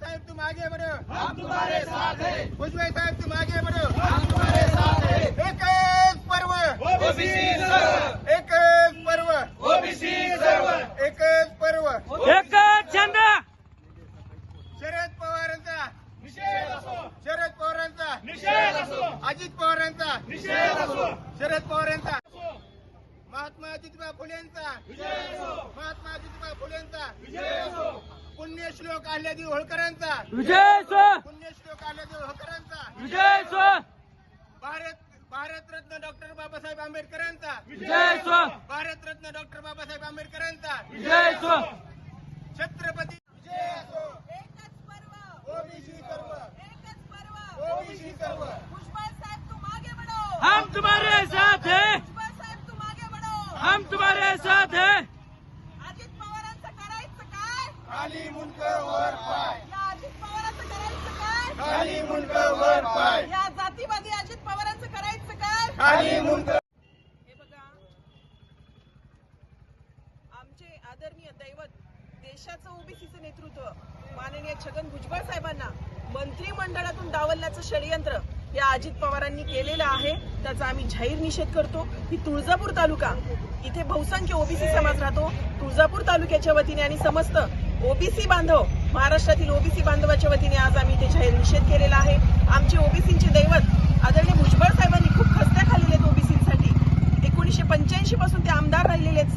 साहब तुम आगे बढ़ो. हम तुम्हारे साथ हैं. साहब तुम आगे बढ़ो. हम तुम्हारे साथ हैं. एक एक पर्व. ओबीसी एक एक पर्व. ओबीसी एक एक पर्व. एक शरद पवारांचा. निषेध असो. शरद पवारांचा. असो. अजित पवारांचा. निषेध असो. शरद पवारांचा. ज्योतिबा फुले यांचा महात्मा ज्योतिबा फुले यांचा पुण्यश्लोक आल्यादी होळकरांचा. विजय सो पुण्यश्लोक आल्यादी होळकरांचा. विजय सो भारत भारतरत्न डॉक्टर बाबासाहेब आंबेडकरांचा. विजय सो भारतरत्न डॉक्टर बाबासाहेब आंबेडकरांचा. विजय सो छत्रपती विजय असो. एकच पर्व. ओबीसी सर्व एकच पर्व. ओबीसी सर्व भुजबळ साहेब तुम आगे बढ़ो. हम तुम्हारे साथ हैं भुजबळ साहेब तुम आगे बढ़ो हम तुम्हारे साथ हैं अजित पवारांचं करायचं काय खाली मुंडक वर पाय. या अजित पवारांचं करायचं काय? खाली मुंडक वर पाय. या जातीवादी अजित पवारांचं करायचं काय? खाली मुंडक हे बघा. आमचे आदरणीय दैवत देशाचं ओबीसीचं नेतृत्व माननीय छगन भुजबळ साहेबांना मंत्रिमंडळातून डावलण्याचं षडयंत्र या अजित पवारांनी केलेलं आहे. त्याचा आम्ही जाहीर निषेध करतो. की तुळजापूर तालुका इथे बहुसंख्य ओबीसी समाज राहतो. तुळजापूर तालुक्याच्या वतीने आणि समस्त ओबीसी बांधव महाराष्ट्रातील ओबीसी बांधवाच्या वतीने आज आम्ही ते जाहीर निषेध केलेला आहे. आमचे ओबीसी दैवत आदरणीय भुजबळ साहेबांनी खूप खस्त्या खाल्लेल्या आहेत ओबीसीसाठी एकोणीसशे पंच्याऐंशी पासून ते आमदार राहिलेले आहेत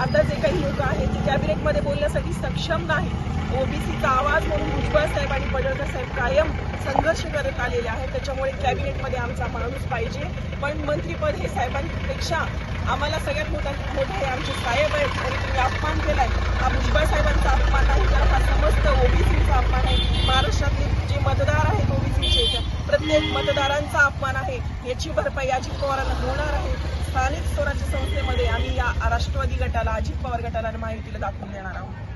आता जे काही लोक आहेत ते कॅबिनेटमध्ये बोलण्यासाठी सक्षम नाही ओबीसीचा आवाज म्हणून भुजबळ साहेब आणि पडळकर साहेब कायम संघर्ष करत आलेले आहेत. त्याच्यामुळे कॅबिनेटमध्ये आमचा माणूस पाहिजे. पण मंत्रीपद हे साहेबांपेक्षा आम्हाला सगळ्यात मोठा मोठा हे आमचे साहेब आहेत आणि तुम्ही अपमान केलाय. हा भुजबळ साहेबांचा अपमान आहे तर हा समस्त ओबीसीचा अपमान आहे महाराष्ट्रातले जे मतदार आहेत ओबीसीचे प्रत्येक मतदारांचा अपमान आहे. याची भरपाई अजित पवारांना होणार आहे. स्थानिक स्वराज्य संस्थेमध्ये आम्ही या राष्ट्रवादी गटाला अजित पवार गटाला आणि दाखवून देणार आहोत.